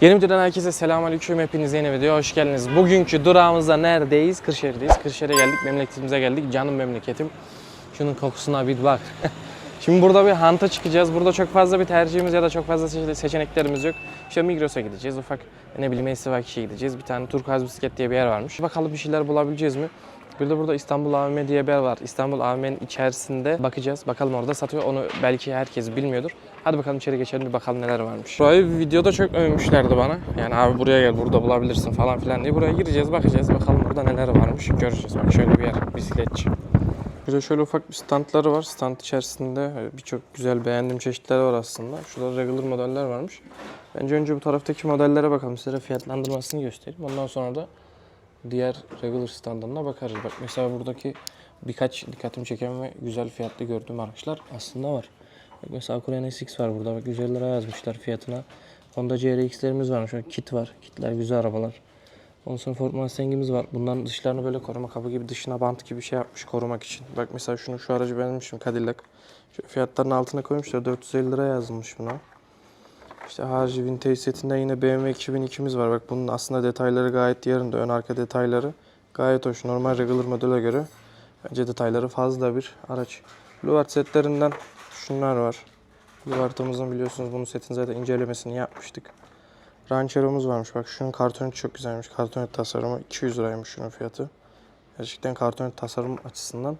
Yeni videodan herkese selamünaleyküm. Hepiniz yeni videoya hoş geldiniz. Bugünkü durağımızda neredeyiz? Kırşehir'deyiz. Kırşehir'e geldik, memleketimize geldik. Canım memleketim. Şunun kokusuna bir bak. Şimdi burada bir hanta çıkacağız. Burada çok fazla bir tercihimiz ya da çok fazla seçe- seçeneklerimiz yok. İşte Migros'a gideceğiz. Ufak ne bileyim Esivaki'ye gideceğiz. Bir tane Turkuaz Bisiklet diye bir yer varmış. Bakalım bir şeyler bulabileceğiz mi? Bir de burada İstanbul AVM diye bir yer var. İstanbul AVM'nin içerisinde bakacağız. Bakalım orada satıyor. Onu belki herkes bilmiyordur. Hadi bakalım içeri geçelim bir bakalım neler varmış. Burayı videoda çok övmüşlerdi bana. Yani abi buraya gel burada bulabilirsin falan filan diye. Buraya gireceğiz bakacağız. Bakalım burada neler varmış. Göreceğiz. Bak şöyle bir yer. Bisikletçi. Bir de şöyle ufak bir standları var. Stand içerisinde e, birçok güzel beğendiğim çeşitler var aslında. Şurada regular modeller varmış. Bence önce bu taraftaki modellere bakalım. Size fiyatlandırmasını göstereyim. Ondan sonra da diğer regular standına bakarız. Bak mesela buradaki birkaç dikkatimi çeken ve güzel fiyatlı gördüğüm araçlar aslında var. Bak mesela Acura NSX var burada. Bak 150 lira yazmışlar fiyatına. Honda CRX'lerimiz var. Şöyle kit var. Kitler güzel arabalar. Ondan sonra Ford Mustang'imiz var. Bunların dışlarını böyle koruma kabı gibi dışına bant gibi bir şey yapmış korumak için. Bak mesela şunu şu aracı beğenmişim Cadillac. Şu fiyatların altına koymuşlar 450 lira yazılmış buna. İşte harici vintage setinde yine BMW 2002'miz var. Bak bunun aslında detayları gayet yerinde. Ön arka detayları gayet hoş. Normal regular modele göre bence detayları fazla bir araç. Luart setlerinden şunlar var. Luart'ımızın biliyorsunuz bunun setin zaten incelemesini yapmıştık. Ranchero'muz varmış. Bak şunun kartonu çok güzelmiş. Kartonet tasarımı 200 liraymış şunun fiyatı. Gerçekten kartonet tasarım açısından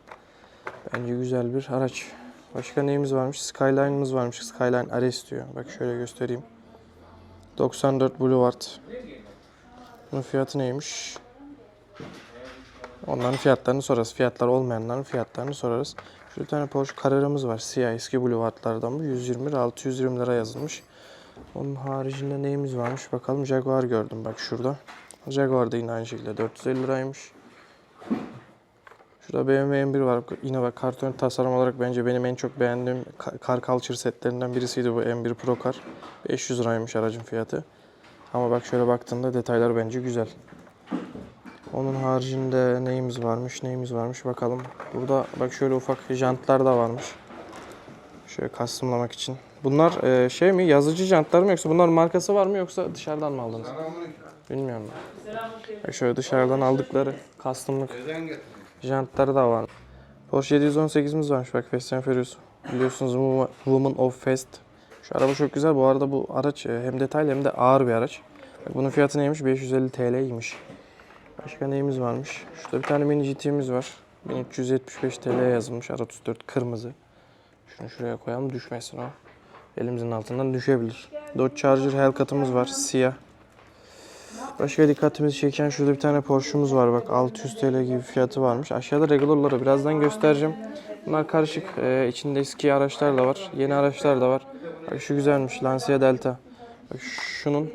bence güzel bir araç. Başka neyimiz varmış? Skyline'ımız varmış. Skyline RS diyor. Bak şöyle göstereyim. 94 Boulevard. Bunun fiyatı neymiş? Onların fiyatlarını sorarız. Fiyatlar olmayanların fiyatlarını sorarız. Şurada bir tane Porsche Carrera'mız var. Siyah eski Boulevard'lardan bu. 120 lira, 620 lira yazılmış. Onun haricinde neyimiz varmış bakalım. Jaguar gördüm bak şurada. Jaguar da yine aynı şekilde 450 liraymış. Şurada BMW M1 var. Yine bak karton tasarım olarak bence benim en çok beğendiğim ka- Car Culture setlerinden birisiydi bu M1 Pro Car. 500 liraymış aracın fiyatı. Ama bak şöyle baktığında detaylar bence güzel. Onun haricinde neyimiz varmış, neyimiz varmış bakalım. Burada bak şöyle ufak jantlar da varmış. Şöyle kastımlamak için. Bunlar e, şey mi yazıcı jantlar mı yoksa bunlar markası var mı yoksa dışarıdan mı aldınız? Bilmiyorum ben. Bak şöyle dışarıdan aldıkları kastımlık jantları da var. Porsche 718'imiz varmış bak Fast and Furious. Biliyorsunuz Woman- of Fast. Şu araba çok güzel. Bu arada bu araç e, hem detaylı hem de ağır bir araç. Bak bunun fiyatı neymiş? 550 TL'ymiş. Başka neyimiz varmış? Şurada bir tane mini GT'miz var. 1375 TL yazılmış. R34 kırmızı. Şunu şuraya koyalım düşmesin o. Elimizin altından düşebilir. Dodge Charger Hellcat'ımız var siyah. Başka dikkatimizi çeken şurada bir tane Porsche'umuz var bak 600 TL gibi fiyatı varmış. Aşağıda regularları birazdan göstereceğim. Bunlar karışık. Ee, içinde eski araçlar da var. Yeni araçlar da var. Bak şu güzelmiş Lancia Delta. Bak şunun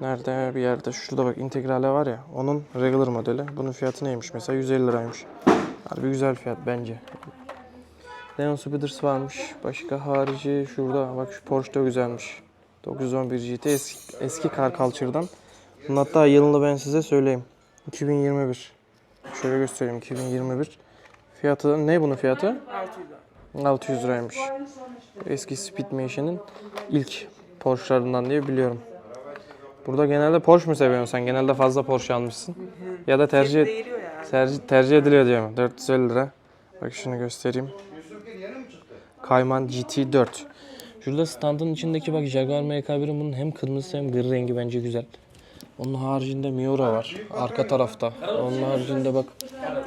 nerede bir yerde şurada bak integrale var ya onun regular modeli. Bunun fiyatı neymiş mesela 150 liraymış. Harbi güzel fiyat bence. Leon Speeders varmış. Başka harici şurada bak şu Porsche da güzelmiş. 911 GT eski, eski Car Culture'dan. Bunun hatta yılını ben size söyleyeyim. 2021. Şöyle göstereyim 2021. Fiyatı ne bunun fiyatı? 600 liraymış. Eski Speedmation'ın ilk Porsche'larından diye biliyorum. Burada genelde Porsche mu seviyorsun sen? Genelde fazla Porsche almışsın. Ya da tercih tercih, tercih ediliyor diyor mu? 450 lira. Bak şunu göstereyim. Kayman GT4. Şurada standın içindeki bak Jaguar MK1'in bunun hem kırmızısı hem gri rengi bence güzel. Onun haricinde Miura var arka tarafta. Onun haricinde bak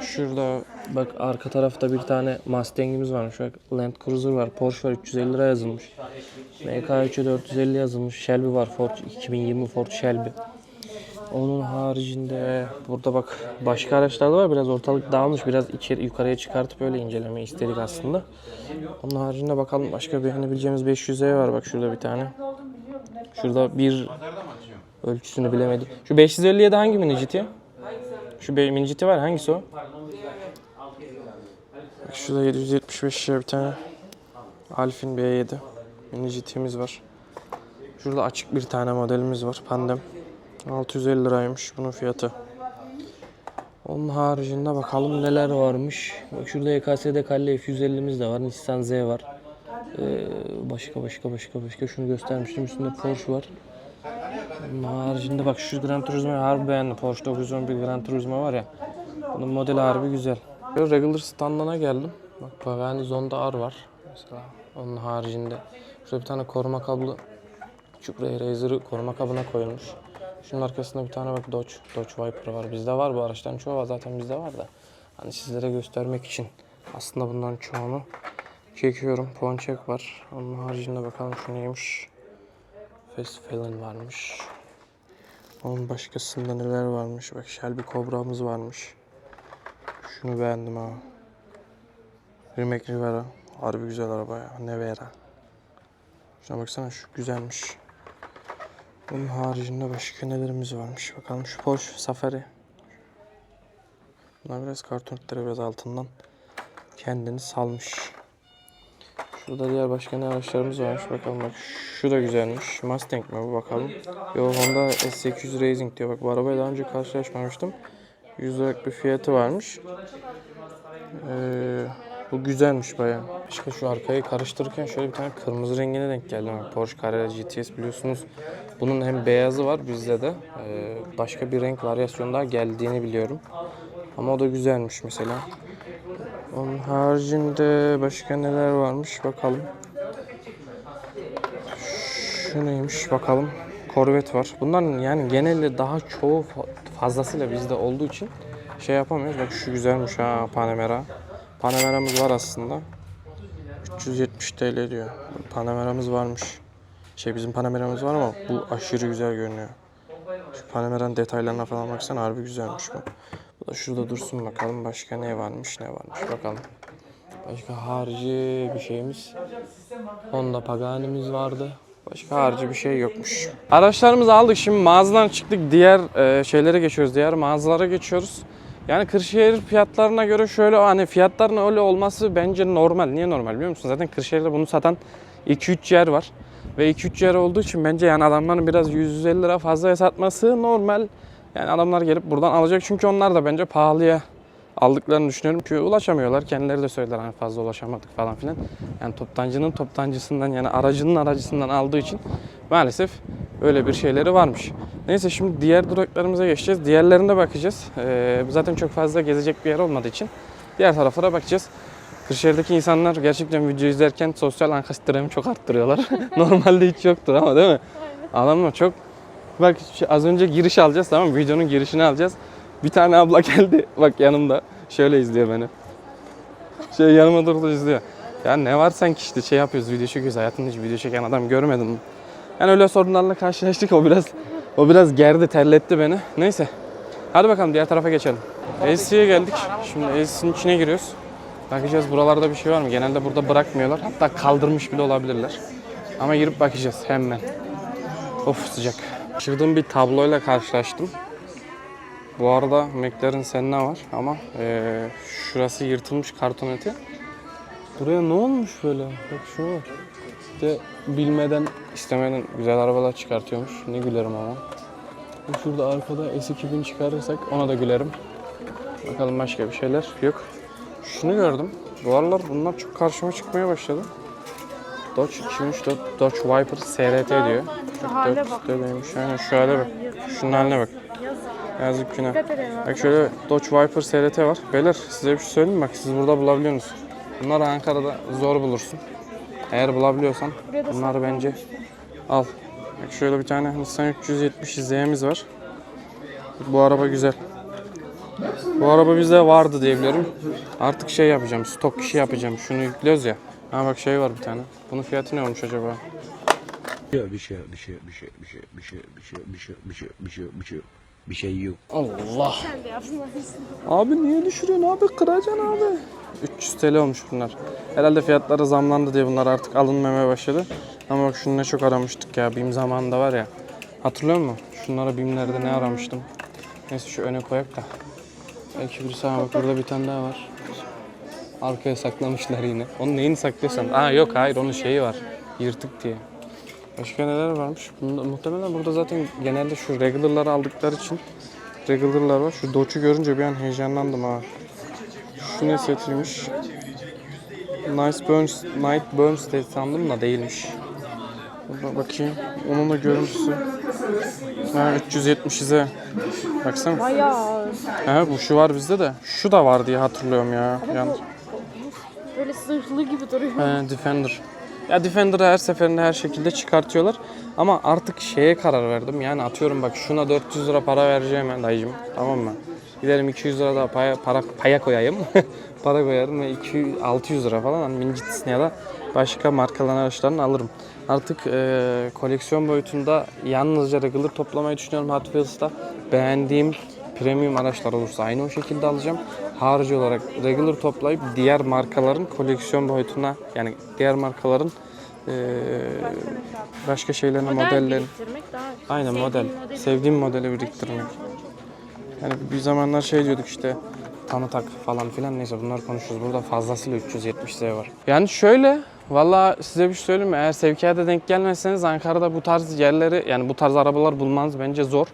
şurada bak arka tarafta bir tane Mustang'imiz varmış. Bak Land Cruiser var. Porsche var 350 lira yazılmış. MK3'e 450 yazılmış. Shelby var Ford 2020 Ford Shelby. Onun haricinde burada bak başka araçlar da var. Biraz ortalık dağılmış. Biraz içeri yukarıya çıkartıp öyle inceleme istedik aslında. Onun haricinde bakalım başka beğenebileceğimiz 500'e var. Bak şurada bir tane. Şurada bir ölçüsünü bilemedim. Şu 557 hangi mini GT? Şu mini GT var hangisi o? Bak şurada 775 bir tane Alfin B7 mini GT'miz var. Şurada açık bir tane modelimiz var. Pandem. 650 liraymış bunun fiyatı. Onun haricinde bakalım neler varmış. Bak şurada E EKS'de Kalle F150'miz de var. Nissan Z var. Ee, başka başka başka başka şunu göstermiştim. Üstünde Porsche var. Haricinde bak şu Gran Turismo'yu harbi beğendim. Porsche 911 Gran Turismo var ya. Bunun modeli harbi güzel. Regular standına geldim. Bak Pagani Zonda R var. Mesela onun haricinde. Şurada bir tane koruma kablo. Cupra Razer'ı koruma kabına koyulmuş. Şunun arkasında bir tane bak Dodge, Dodge Viper var. Bizde var bu araçtan çoğu var zaten bizde var da. Hani sizlere göstermek için aslında bundan çoğunu çekiyorum. Ponçek var. Onun haricinde bakalım şu neymiş. Fast Felon varmış. Onun başkasında neler varmış. Bak Shelby Cobra'mız varmış. Şunu beğendim ha. Rimac Rivera. Harbi güzel araba ya. Nevera. Şuna baksana şu güzelmiş. Bunun haricinde başka nelerimiz varmış. Bakalım şu Porsche Safari. Bunlar biraz kartonetleri biraz altından kendini salmış. Şurada diğer başka ne araçlarımız varmış. Bakalım bak şu da güzelmiş. Mustang mi bu bakalım. Yo Honda S800 Racing diyor. Bak bu arabayla daha önce karşılaşmamıştım. 100 liralık bir fiyatı varmış. Ee, bu güzelmiş bayağı. İşte şu arkayı karıştırırken şöyle bir tane kırmızı rengine denk geldim. Yani Porsche Carrera GTS biliyorsunuz. Bunun hem beyazı var bizde de. Ee, başka bir renk varyasyonu daha geldiğini biliyorum. Ama o da güzelmiş mesela. Onun haricinde başka neler varmış bakalım. Şu neymiş bakalım. Corvette var. Bunların yani genelde daha çoğu fa- fazlasıyla bizde olduğu için şey yapamıyoruz. Bak şu güzelmiş ha Panamera. Panamera'mız var aslında. 370 TL diyor. Panamera'mız varmış. Şey bizim Panamera'mız var ama bu aşırı güzel görünüyor. Şu Panamera'nın detaylarına falan baksana harbi güzelmiş bu. Şurada dursun bakalım başka ne varmış ne varmış bakalım. Başka harici bir şeyimiz. Honda Pagani'miz vardı. Başka harici bir şey yokmuş. Araçlarımızı aldık şimdi mağazadan çıktık diğer e, şeylere geçiyoruz diğer mağazalara geçiyoruz. Yani Kırşehir fiyatlarına göre şöyle hani fiyatların öyle olması bence normal. Niye normal biliyor musun? Zaten Kırşehir'de bunu satan 2-3 yer var. Ve 2-3 yer olduğu için bence yani adamların biraz 150 lira fazlaya satması normal. Yani adamlar gelip buradan alacak çünkü onlar da bence pahalıya aldıklarını düşünüyorum. Çünkü ulaşamıyorlar. Kendileri de söylediler hani fazla ulaşamadık falan filan. Yani toptancının toptancısından yani aracının aracısından aldığı için maalesef öyle bir şeyleri varmış. Neyse şimdi diğer duraklarımıza geçeceğiz. Diğerlerine bakacağız. Ee, zaten çok fazla gezecek bir yer olmadığı için diğer taraflara bakacağız. Kırşehir'deki insanlar gerçekten video izlerken sosyal anksiyetelerimi çok arttırıyorlar. Normalde hiç yoktur ama değil mi? Adamlar çok... Bak şu- az önce giriş alacağız tamam mı? Videonun girişini alacağız. Bir tane abla geldi bak yanımda. Şöyle izliyor beni. Şey yanıma durdu izliyor. Ya ne var sanki işte şey yapıyoruz video çekiyoruz. Hayatımda hiç video çeken adam görmedim. Yani öyle sorunlarla karşılaştık. O biraz o biraz gerdi, terletti beni. Neyse. Hadi bakalım diğer tarafa geçelim. LC'ye geldik. Şimdi LC'nin içine giriyoruz. Bakacağız buralarda bir şey var mı? Genelde burada bırakmıyorlar. Hatta kaldırmış bile olabilirler. Ama girip bakacağız hemen. Of sıcak. Şırdığım bir tabloyla karşılaştım. Bu arada McLaren Senna var ama eee, şurası yırtılmış kartoneti. Buraya ne olmuş böyle? Bak şuna bak. İşte bilmeden istemeden güzel arabalar çıkartıyormuş. Ne gülerim ama. Şurada arkada S2000 çıkarırsak ona da gülerim. Bakalım başka bir şeyler yok. Şunu gördüm. Bu aralar bunlar çok karşıma çıkmaya başladı. Dodge 2003 Dodge- Viper SRT diyor. Şu hale bak. Dödeymiş. Aynen şu hale bak. Şunun haline bak. Yazık. Günah. Bak şöyle Dodge Viper SRT var. Beyler size bir şey söyleyeyim mi? Bak siz burada bulabiliyorsunuz. Bunları Ankara'da zor bulursun. Eğer bulabiliyorsan bunları bence al. Bak şöyle bir tane Nissan 370 Z'miz var. Bu araba güzel. Bu araba bizde vardı diye biliyorum. Artık şey yapacağım, stok işi yapacağım. Şunu yüklüyoruz ya. Ha bak şey var bir tane. Bunun fiyatı ne olmuş acaba? Bir şey, bir şey, bir şey, bir şey, bir şey, bir şey, bir şey, bir şey, bir şey, bir şey, bir şey yok. Allah. Sen de yapsın. Abi niye düşürüyorsun abi? Kıracaksın abi. 300 TL olmuş bunlar. Herhalde fiyatları zamlandı diye bunlar artık alınmamaya başladı. Ama bak şunu ne çok aramıştık ya. BİM zamanında var ya. Hatırlıyor musun? Şunlara BİM'lerde ne aramıştım. Neyse şu öne koyak da. Belki bir sana bak burada bir tane daha var. Arkaya saklamışlar yine. Onun neyini saklıyorsan. Aa yok hayır onun şeyi var. Yırtık diye. Başka neler varmış? Bunda, muhtemelen burada zaten genelde şu regular'ları aldıkları için regular'lar var. Şu Dodge'u görünce bir an heyecanlandım ha. Şu ne setiymiş? Nice Burns, Night Burns diye sandım da değilmiş. Burada bakayım. Onun da görüntüsü. Ha 370'e. Baksana. Bayağı. Ha bu şu var bizde de. Şu da var diye hatırlıyorum ya. Yani, Böyle zırhlı gibi duruyor. he, Defender. Ya Defender'ı her seferinde her şekilde çıkartıyorlar. Ama artık şeye karar verdim. Yani atıyorum bak şuna 400 lira para vereceğim ben dayıcım. Tamam mı? Giderim 200 lira daha paya, para, paya koyayım. para koyarım ve 200, 600 lira falan hani Minjit'sin ya da başka markaların araçlarını alırım. Artık e, koleksiyon boyutunda yalnızca regular toplamayı düşünüyorum Hot Wheels'ta. Beğendiğim premium araçlar olursa aynı o şekilde alacağım. Harici olarak regular toplayıp diğer markaların koleksiyon boyutuna yani diğer markaların e, başka şeylerine Model modellerin Aynen model. modeli- Sevdiğim modeli biriktirmek. Yani bir zamanlar şey diyorduk işte tanıtak falan filan neyse bunlar konuşuyoruz. Burada fazlasıyla 370 Z var. Yani şöyle valla size bir şey söyleyeyim mi? Eğer sevkiyata denk gelmezseniz Ankara'da bu tarz yerleri yani bu tarz arabalar bulmanız bence zor.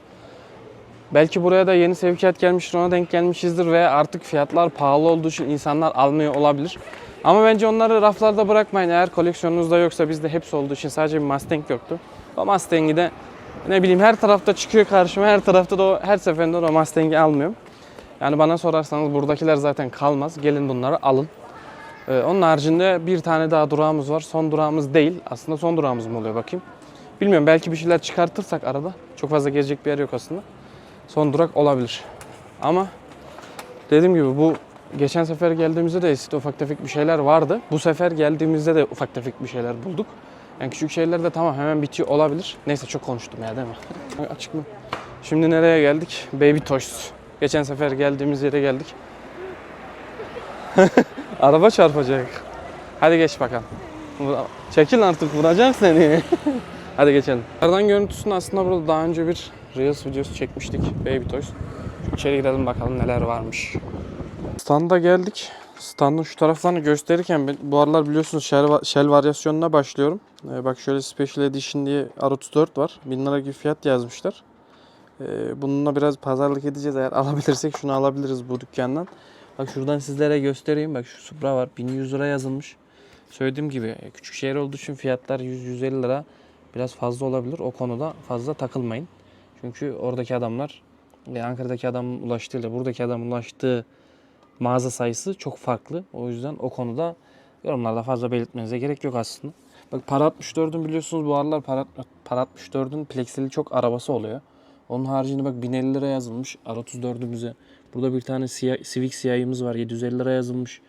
Belki buraya da yeni sevkiyat gelmiştir ona denk gelmişizdir ve artık fiyatlar pahalı olduğu için insanlar almıyor olabilir. Ama bence onları raflarda bırakmayın. Eğer koleksiyonunuzda yoksa bizde hepsi olduğu için sadece bir Mustang yoktu. O Mustang'i de ne bileyim her tarafta çıkıyor karşıma. Her tarafta da o, her seferinde o Mustang'i almıyorum. Yani bana sorarsanız buradakiler zaten kalmaz. Gelin bunları alın. Ee, onun haricinde bir tane daha durağımız var. Son durağımız değil. Aslında son durağımız mı oluyor bakayım. Bilmiyorum belki bir şeyler çıkartırsak arada. Çok fazla gezecek bir yer yok aslında. Son durak olabilir. Ama dediğim gibi bu geçen sefer geldiğimizde de eskide ufak tefek bir şeyler vardı. Bu sefer geldiğimizde de ufak tefek bir şeyler bulduk. Yani küçük şeyler de tamam hemen bitiyor olabilir. Neyse çok konuştum ya değil mi? Açık mı? Şimdi nereye geldik? Baby Toys. Geçen sefer geldiğimiz yere geldik. Araba çarpacak. Hadi geç bakalım. Çekil artık vuracak seni. Hadi geçelim. Aradan görüntüsünü aslında burada daha önce bir Reels videosu çekmiştik. Baby Toys. İçeri girelim bakalım neler varmış. Standa geldik. Standın şu taraflarını gösterirken ben, bu aralar biliyorsunuz Shell, Shell varyasyonuna başlıyorum. Ee, bak şöyle Special Edition diye R34 var. 1000 lira gibi fiyat yazmışlar. Ee, bununla biraz pazarlık edeceğiz. Eğer alabilirsek şunu alabiliriz bu dükkandan. Bak şuradan sizlere göstereyim. Bak şu Supra var. 1100 lira yazılmış. Söylediğim gibi e, küçük şehir olduğu için fiyatlar 100-150 lira biraz fazla olabilir. O konuda fazla takılmayın. Çünkü oradaki adamlar ve Ankara'daki adamın ulaştığıyla buradaki adamın ulaştığı mağaza sayısı çok farklı. O yüzden o konuda yorumlarda fazla belirtmenize gerek yok aslında. Bak para 64'ün biliyorsunuz bu aralar para, para 64'ün plexili çok arabası oluyor. Onun haricinde bak 1050 lira yazılmış R34'ümüze. Burada bir tane siyah, Civic siyahımız var 750 lira yazılmış.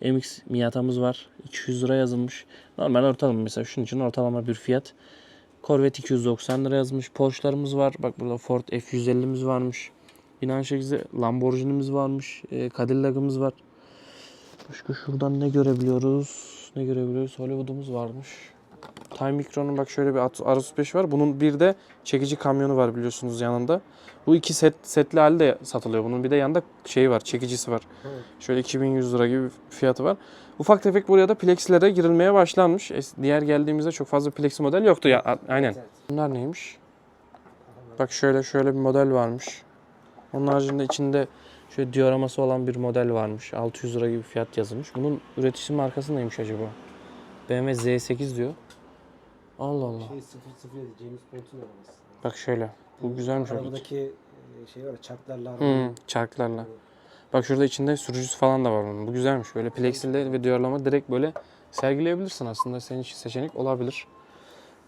MX Miata'mız var 200 lira yazılmış. Normal ortalama mesela şunun için ortalama bir fiyat. Corvette 290 lira yazmış. Porsche'larımız var. Bak burada Ford F150'miz varmış. Yine aynı şekilde Lamborghini'miz varmış. E, Cadillac'ımız var. Başka şuradan ne görebiliyoruz? Ne görebiliyoruz? Hollywood'umuz varmış. Time Micro'nun bak şöyle bir R35 var. Bunun bir de çekici kamyonu var biliyorsunuz yanında. Bu iki set setli halde de satılıyor. Bunun bir de yanında şeyi var, çekicisi var. Şöyle 2100 lira gibi fiyatı var. Ufak tefek buraya da plexilere girilmeye başlanmış. Es- Diğer geldiğimizde çok fazla plexi model yoktu ya. a- Aynen. Bunlar neymiş? Bak şöyle şöyle bir model varmış. Onun haricinde içinde şöyle dioraması olan bir model varmış. 600 lira gibi fiyat yazılmış. Bunun üreticisi markası neymiş acaba? BMW Z8 diyor. Allah Allah. Şey 007 James Bond'un arabası. Bak şöyle. Bu güzelmiş. Arabadaki e, şey var çarklarla. Hmm, çarklarla. Bak şurada içinde sürücüsü falan da var bunun. Bu güzelmiş. Böyle plexilde ve duyarlama direkt böyle sergileyebilirsin aslında. Senin için seçenek olabilir.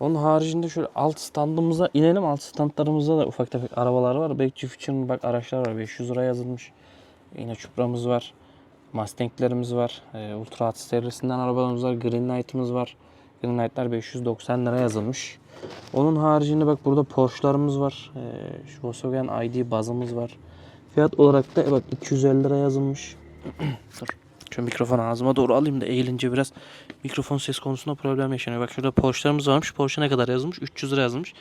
Onun haricinde şöyle alt standımıza inelim. Alt standlarımızda da ufak tefek arabalar var. To Future'ın bak araçlar var. 500 lira yazılmış. Yine Cupra'mız var. Mustang'lerimiz var. Ee, Ultra Hot serisinden arabalarımız var. Green Knight'ımız var. Green Knight'lar 590 lira yazılmış. Onun haricinde bak burada Porsche'larımız var. Şu Volkswagen ID bazımız var. Fiyat olarak da e bak 250 lira yazılmış. Dur. Şu mikrofonu ağzıma doğru alayım da eğilince biraz mikrofon ses konusunda problem yaşanıyor. Bak şurada Porsche'larımız varmış. Porsche ne kadar yazılmış? 300 lira yazılmış.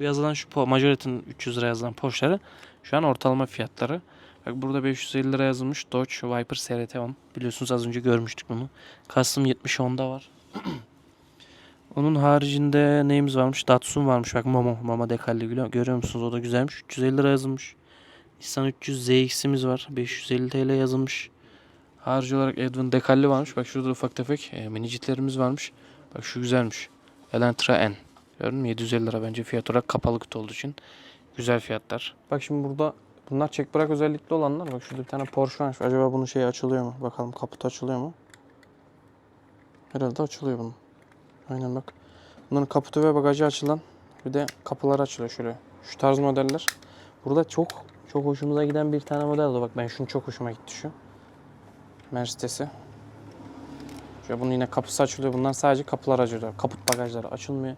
Bu yazılan şu Majorette'nin 300 lira yazılan Porsche'ları şu an ortalama fiyatları. Bak burada 550 lira yazılmış Dodge Viper SRT 10. Biliyorsunuz az önce görmüştük bunu. Custom 70 Honda var. Onun haricinde neyimiz varmış? Datsun varmış. Bak Momo. Momo dekalli görüyor musunuz? O da güzelmiş. 350 lira yazılmış. Nissan 300 ZX'imiz var. 550 TL yazılmış. Harici olarak Edwin dekalli varmış. Bak şurada ufak tefek e, minicitlerimiz varmış. Bak şu güzelmiş. Elantra N. Gördün mü? 750 lira bence fiyat olarak kapalı kutu olduğu için. Güzel fiyatlar. Bak şimdi burada bunlar çek bırak özellikli olanlar. Bak şurada bir tane Porsche varmış. Acaba bunun şeyi açılıyor mu? Bakalım kaputu açılıyor mu? Herhalde açılıyor bunun. Aynen bak. Bunların kaputu ve bagajı açılan. Bir de kapılar açılıyor şöyle. Şu tarz modeller. Burada çok çok hoşumuza giden bir tane model var. Bak ben şunu çok hoşuma gitti şu. Mercedes'i. Şöyle bunun yine kapısı açılıyor. Bundan sadece kapılar açılıyor. Kaput bagajları açılmıyor.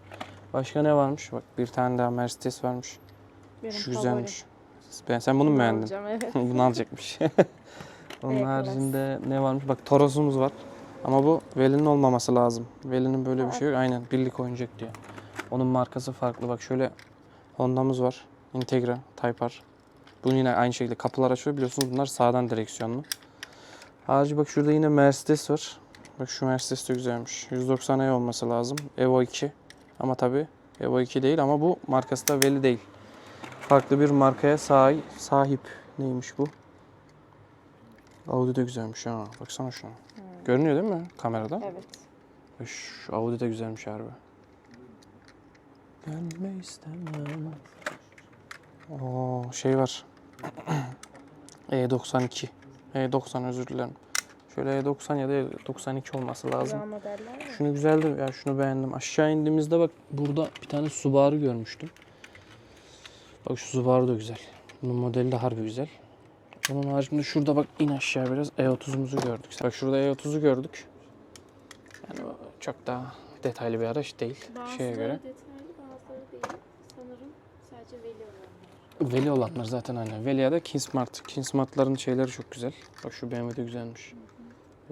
Başka ne varmış? Bak bir tane daha Mercedes varmış. Benim Şu favorim. güzelmiş. Ben, sen bunu mu beğendin? alacağım, evet. bunu alacakmış. Onun Evet, haricinde ne varmış? Bak Toros'umuz var. Ama bu Veli'nin olmaması lazım. Veli'nin böyle bir şey yok. Aynen birlik oyuncak diyor. Onun markası farklı. Bak şöyle Honda'mız var. Integra, Type R. Bunun yine aynı şekilde kapılar açıyor. Biliyorsunuz bunlar sağdan direksiyonlu. Harici bak şurada yine Mercedes var. Bak şu Mercedes de güzelmiş. 190 E olması lazım. Evo 2. Ama tabi Evo 2 değil ama bu markası da Veli değil. Farklı bir markaya sahip. sahip. Neymiş bu? Audi de güzelmiş ha. Baksana şuna. Görünüyor değil mi kamerada? Evet. Ay, Şu Audi de güzelmiş harbi. Gelme istemem. Oo şey var. E92. E90 özür dilerim. Şöyle E90 ya da E92 olması lazım. Şunu güzeldi ya şunu beğendim. Aşağı indiğimizde bak burada bir tane Subaru görmüştüm. Bak şu Subaru da güzel. Bunun modeli de harbi güzel. Onun haricinde şurada bak in aşağı biraz E30'umuzu gördük. Bak şurada E30'u gördük. Yani çok daha detaylı bir araç değil Bazıları şeye göre. detaylı bazıları değil. Sanırım sadece veli. Veli olanlar zaten aynen. Veli ya da Kingsmart. Kingsmart'ların şeyleri çok güzel. Bak şu BMW de güzelmiş.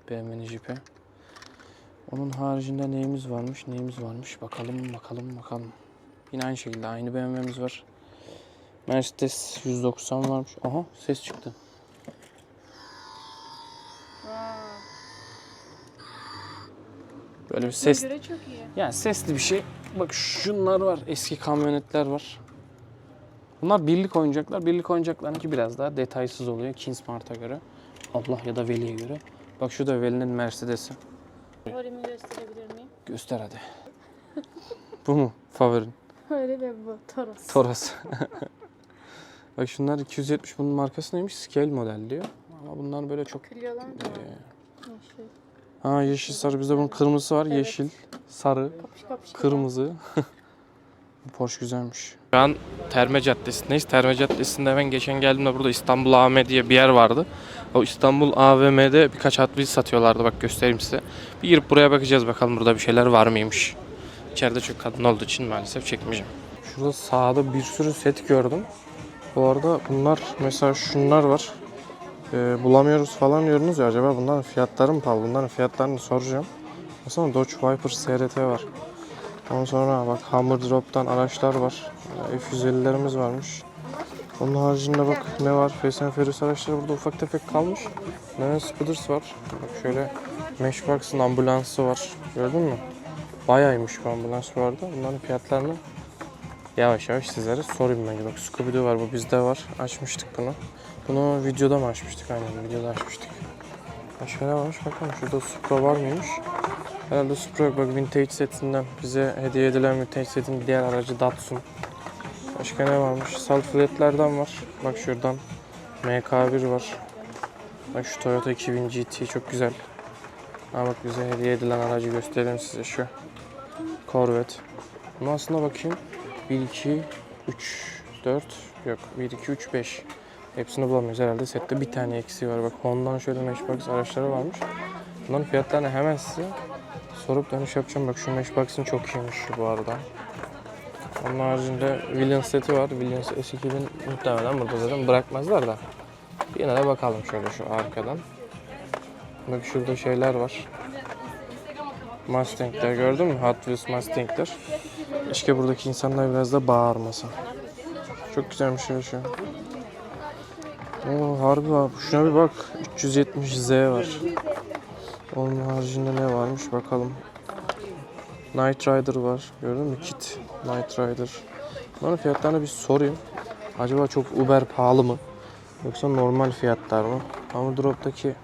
BMW'nin jipi. Onun haricinde neyimiz varmış, neyimiz varmış. Bakalım, bakalım, bakalım. Yine aynı şekilde aynı BMW'miz var. Mercedes 190 varmış. Aha ses çıktı. Böyle bir ses. Ses. göre çok iyi. Yani sesli bir şey. Bak şunlar var. Eski kamyonetler var. Bunlar birlik oyuncaklar. Birlik oyuncaklarınki biraz daha detaysız oluyor Kingsmart'a göre. Allah ya da Veli'ye göre. Bak şu da Veli'nin Mercedes'i. Favorimi gösterebilir miyim? Göster hadi. Bu mu favorin? Öyle ve bu. Toros. Toros. Bak şunlar 270 bunun markası neymiş? Scale model diyor. Ama bunlar böyle çok... Clio'lar var. Ee, Yeşil. Ha yeşil sarı bizde bunun kırmızısı var. Evet. Yeşil, sarı, Kapış kapış. Kırmızı. Bu Porsche güzelmiş. Şu an Terme Caddesi'ndeyiz. Terme Caddesi'nde ben geçen geldiğimde burada İstanbul AVM diye bir yer vardı. O İstanbul AVM'de birkaç Hot satıyorlardı. Bak göstereyim size. Bir girip buraya bakacağız bakalım burada bir şeyler var mıymış. İçeride çok kadın olduğu için maalesef çekmeyeceğim. Şurada sağda bir sürü set gördüm. Bu arada bunlar mesela şunlar var. Ee, bulamıyoruz falan diyorsunuz ya acaba bunların fiyatları mı pahalı? Bunların fiyatlarını soracağım. Mesela Dodge Viper SRT var. Ondan sonra bak Hammer Drop'tan araçlar var. Ee, F-150'lerimiz varmış. Onun haricinde bak ne var? Fast and araçları burada ufak tefek kalmış. Nene Spooders var. Bak şöyle Matchbox'ın ambulansı var. Gördün mü? Bayağıymış bu ambulans bu arada. Bunların fiyatlarını yavaş yavaş sizlere sorayım bence. Bak Scooby-Doo var bu bizde var. Açmıştık bunu. Bunu videoda mı açmıştık? Aynen videoda açmıştık. Başka ne varmış bakalım. Şurada Supra var mıymış? Herhalde. Bak Vintage setinden bize hediye edilen Vintage setin diğer aracı Datsun. Başka ne varmış? Salfletlerden var. Bak şuradan MK1 var. Bak şu Toyota 2000 GT çok güzel. Ha bak bize hediye edilen aracı göstereyim size şu. Corvette. Bunu aslında bakayım. 1, 2, 3, 4 yok. 1, 2, 3, 5. Hepsini bulamıyoruz herhalde. Sette bir tane eksiği var. Bak Honda'nın şöyle Matchbox araçları varmış. Bunların fiyatlarını hemen size sorup dönüş yapacağım. Bak şu Matchbox'ın çok iyiymiş bu arada. Onun haricinde Williams seti var. Williams S2000 muhtemelen burada zaten bırakmazlar da. Yine de bakalım şöyle şu arkadan. Bak şurada şeyler var. Mustang'ler gördün mü? Hot Wheels Mustang'ler. Keşke buradaki insanlar biraz da bağırmasa. Çok güzelmiş ya şu. Oo harbi abi. Şuna bir bak. 370Z var. Onun haricinde ne varmış bakalım. Night Rider var. Gördün mü? Kit. Night Rider. Bunların fiyatlarını bir sorayım. Acaba çok Uber pahalı mı? Yoksa normal fiyatlar mı? Ama Drop'taki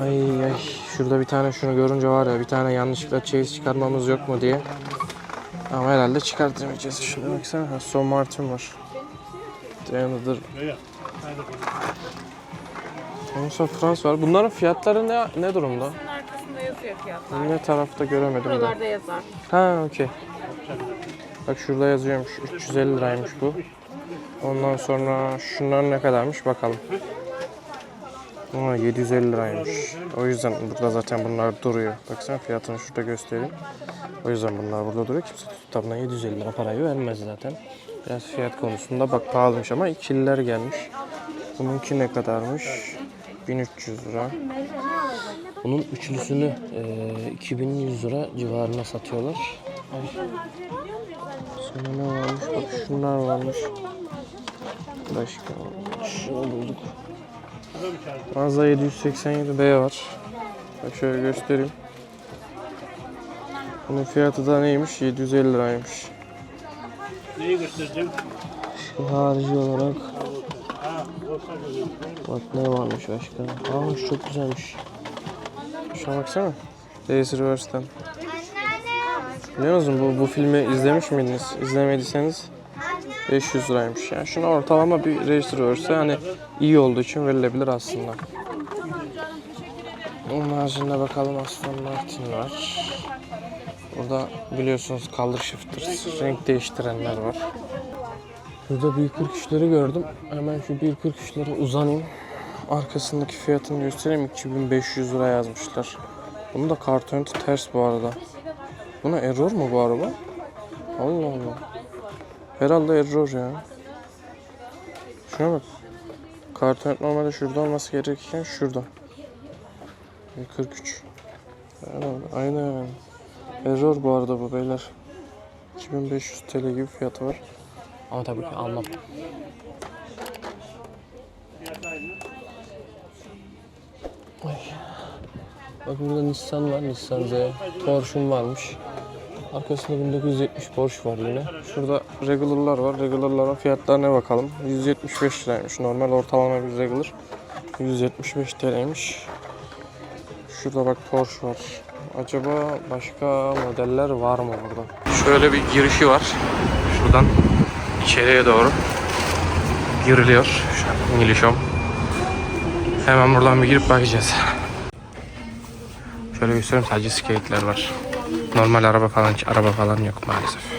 Ay ay şurada bir tane şunu görünce var ya bir tane yanlışlıkla çeyiz çıkarmamız yok mu diye. Ama herhalde çıkartamayacağız. Şuna baksana Aston Martin var. Dayanıdır. Ondan Frans var. Bunların fiyatları ne ne durumda? Bunun arkasında yazıyor fiyatlar. Ne tarafta göremedim de. Buralarda yazar. Ha okey. Bak şurada yazıyormuş. 350 liraymış bu. Ondan sonra şunlar ne kadarmış bakalım. Aa, 750 liraymış. O yüzden burada zaten bunlar duruyor. Baksana fiyatını şurada göstereyim. O yüzden bunlar burada duruyor. Kimse tutup da buna 750 lira parayı vermez zaten. Biraz fiyat konusunda bak pahalıymış ama ikililer gelmiş. Bununki ne kadarmış? 1300 lira. Bunun üçlüsünü e, 2100 lira civarına satıyorlar. Ay. Sonra ne varmış? Bak şunlar varmış. Başka şunu bulduk. Mazda 787B var. Bak şöyle göstereyim. Bunun fiyatı da neymiş? 750 liraymış. Neyi göstereceğim? Şu harici olarak Bak ne varmış başka? Şu çok güzelmiş. Şuna baksana. Days Reverse'den. Biliyor musun bu, bu filmi izlemiş miydiniz? İzlemediyseniz 500 liraymış. Yani şuna ortalama bir Race Reverse hani iyi olduğu için verilebilir aslında. Onun haricinde bakalım Aston Martin var. Burada biliyorsunuz color shifters, renk değiştirenler var. Burada 1.43'leri gördüm. Hemen şu 1.43'lere uzanayım. Arkasındaki fiyatını göstereyim. 2500 lira yazmışlar. Bunun da karton ters bu arada. Buna error mu bu araba? Allah Allah. Herhalde error ya. Şuna bak. Karton normalde şurada olması gerekirken şurada. 43. Herhalde. Aynen. Error bu arada bu beyler. 2500 TL gibi fiyatı var. Ama tabii ki almam. Ay. Bak burada Nissan var, Nissan Z. Porsche'um varmış. Arkasında 1970 Porsche var yine. Şurada Regular'lar var. Regular'ların fiyatlarına bakalım. 175 liraymış. Normal ortalama bir Regular. 175 TL'ymiş. Şurada bak Porsche var. Acaba başka modeller var mı burada? Şöyle bir girişi var. Şuradan içeriye doğru giriliyor. Şu an İngiliz Home. Hemen buradan bir girip bakacağız. Şöyle göstereyim sadece skate'ler var. Normal araba falan araba falan yok maalesef.